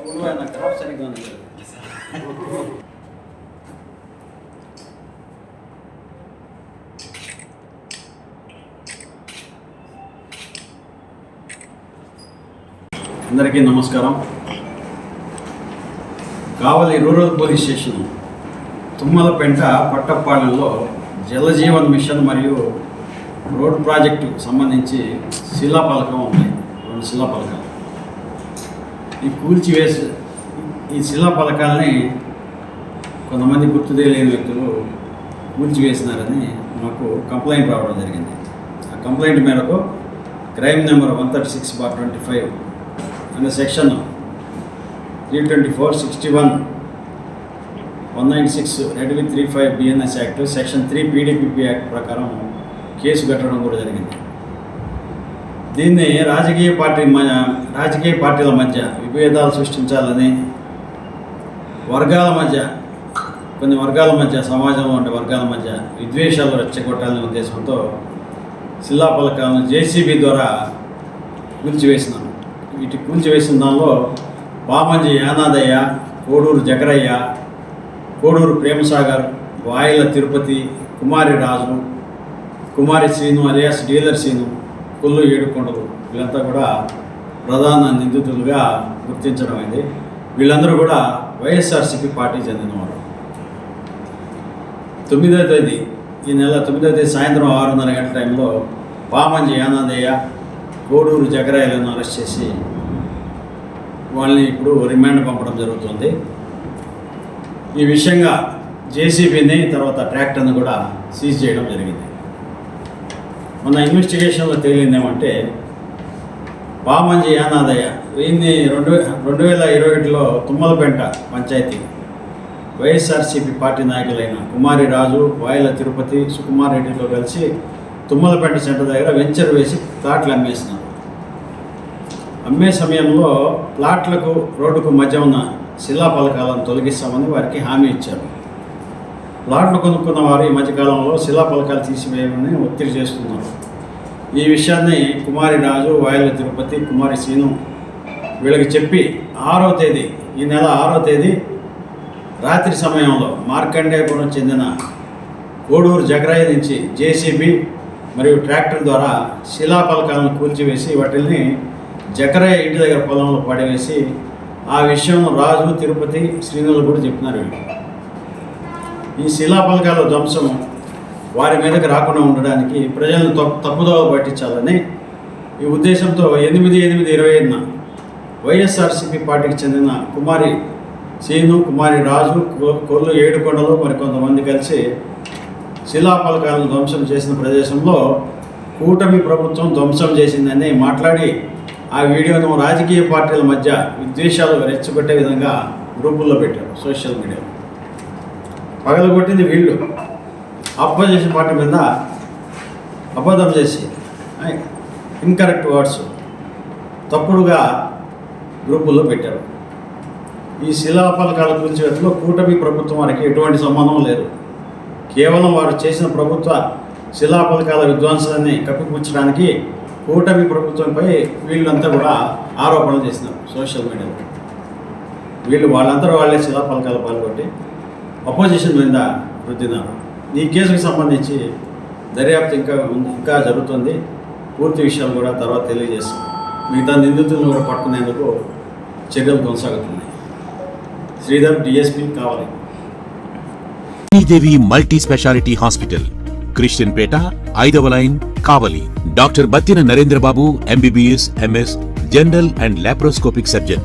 అందరికీ నమస్కారం. Kavali rural police station Tummalapenta పట్టపాలెంలో Jaljeevan mission మరియు రోడ్ ప్రాజెక్టుకు సంబంధించి శిలాపలకం ఉన్నాయి. రెండు శిలాపలకాలు ఈ కూల్చివేసి ఈ శిలాపలకాలని కొంతమంది గుర్తు తెలియని వ్యక్తులు కూల్చివేసినారని మాకు కంప్లైంట్ రావడం జరిగింది. ఆ కంప్లైంట్ మేరకు crime number one thirty six bar twenty five అనే section three twenty four sixty one one nine six read three five BNS act section three PDPP act ప్రకారం కేసు కట్టడం కూడా జరిగింది. దీన్ని రాజకీయ పార్టీ మ రాజకీయ పార్టీల మధ్య విభేదాలు సృష్టించాలని వర్గాల మధ్య కొన్ని వర్గాల మధ్య సమాజంలో ఉండే వర్గాల మధ్య విద్వేషాలు రెచ్చగొట్టాలనే ఉద్దేశంతో శిలాపలకాలను జేసీబీ ద్వారా కూల్చివేసినాను వీటి కూల్చివేసిన దానిలో పామంజి యానాదయ్య కోడూరు జగరయ్య కోడూరు ప్రేమసాగర్ వాయిల తిరుపతి కుమారి రాజు కుమారి శ్రీను అలియాస్ డీలర్ శ్రీను కొల్లు ఏడుకొండలు. వీళ్ళంతా కూడా ప్రధాన నిందితులుగా గుర్తించడం అయింది. వీళ్ళందరూ కూడా వైఎస్ఆర్సీపీ పార్టీ చెందినవారు. తొమ్మిదో తేదీ ఈ నెల తొమ్మిదో తేదీ సాయంత్రం ఆరున్నర గంటల టైంలో పామంజి యానాదయ్య కోడూరు జగరాయలను అరెస్ట్ చేసి వాళ్ళని ఇప్పుడు రిమాండ్ పంపడం జరుగుతుంది. ఈ విషయంగా జేసీబీని తర్వాత ట్రాక్టర్ని కూడా సీజ్ చేయడం జరిగింది. మన ఇన్వెస్టిగేషన్లో తేలింది ఏమంటే పామంజి యానాదయ్య వీరిని రెండు వే- రెండు వేల ఇరవై ఒకటిలో తుమ్మలపెంట పంచాయతీ వైఎస్ఆర్సీపీ పార్టీ నాయకులైన కుమారి రాజు వాయిల తిరుపతి సుకుమార్ రెడ్డితో కలిసి తుమ్మలపేట సెంటర్ దగ్గర వెంచర్ వేసి ప్లాట్లు అమ్మేసినారు అమ్మే సమయంలో ప్లాట్లకు రోడ్డుకు మధ్య ఉన్న శిలా పలకాలను తొలగిస్తామని వారికి హామీ ఇచ్చారు. ప్లాట్లు కొనుక్కున్న వారు ఈ మధ్యకాలంలో శిలా పలకాలు తీసివేయమని ఒత్తిడి చేస్తున్నారు. ఈ విషయాన్ని కుమారి రాజు వాయుల తిరుపతి కుమారి సీను వీళ్ళకి చెప్పి ఆరో తేదీ ఈ నెల ఆరో తేదీ రాత్రి సమయంలో మార్కండేయపురం చెందిన కోడూరు జగరాయి నుంచి జేసీబీ మరియు ట్రాక్టర్ ద్వారా శిలాపలకాలను కూల్చివేసి వాటిని జకరాయ ఇంటి దగ్గర పొలంలో పడవేసి ఆ విషయం రాజు తిరుపతి శ్రీనులు కూడా చెప్పినారు వీళ్ళు. ఈ శిలాఫలకాల ధ్వంసం వారి మీదకి రాకుండా ఉండడానికి ప్రజలను తప్పు తప్పుదోవ పట్టించాలని ఈ ఉద్దేశంతో ఎనిమిది ఎనిమిది ఇరవై ఐదున వైఎస్ఆర్సీపీ పార్టీకి చెందిన కుమారి సీను కుమారి రాజు కొల్లు ఏడుకొండలు మరికొంతమంది కలిసి శిలాఫలకాలను ధ్వంసం చేసిన ప్రదేశంలో కూటమి ప్రభుత్వం ధ్వంసం చేసిందని మాట్లాడి ఆ వీడియోను రాజకీయ పార్టీల మధ్య విద్వేషాలు రెచ్చగొట్టే విధంగా గ్రూపుల్లో పెట్టారు సోషల్ మీడియాలో. పగలగొట్టింది వీళ్ళు. అపోజిషన్ పార్టీ మీద అబద్ధం చేసి ఇన్కరెక్ట్ వర్డ్స్ తప్పుడుగా గ్రూపుల్లో పెట్టారు. ఈ శిలాపలకాల గురించి వెతలో కూటమి ప్రభుత్వం వారికి ఎటువంటి సంబంధం లేదు. కేవలం వారు చేసిన ప్రభుత్వ శిలాపలకాల విధ్వంసాన్ని కప్పిపుచ్చడానికి కూటమి ప్రభుత్వంపై వీళ్ళంతా కూడా ఆరోపణలు చేసినారు సోషల్ మీడియాలో. వీళ్ళు వాళ్ళంతా వాళ్ళే శిలాపలకాలు పాల్గొట్టి అపోజిషన్ మీద రుద్దినారు. ఈ కేసుకు సంబంధించి దర్యాప్తు ఇంకా ఉంది ఇంకా జరుగుతుంది. పూర్తి విషయాలు కూడా తర్వాత తెలియజేస్తాం. మిగతా నిందితులను కూడా పట్టుకునేందుకు చర్యలు కొనసాగుతున్నాయి. శ్రీధర్ డిఎస్పీ కావాలి. Sridevi multi speciality hospital Christian Peta ఐదవ line Kavali. Doctor Battina Narendrababu MBBS MS general and laparoscopic surgeon.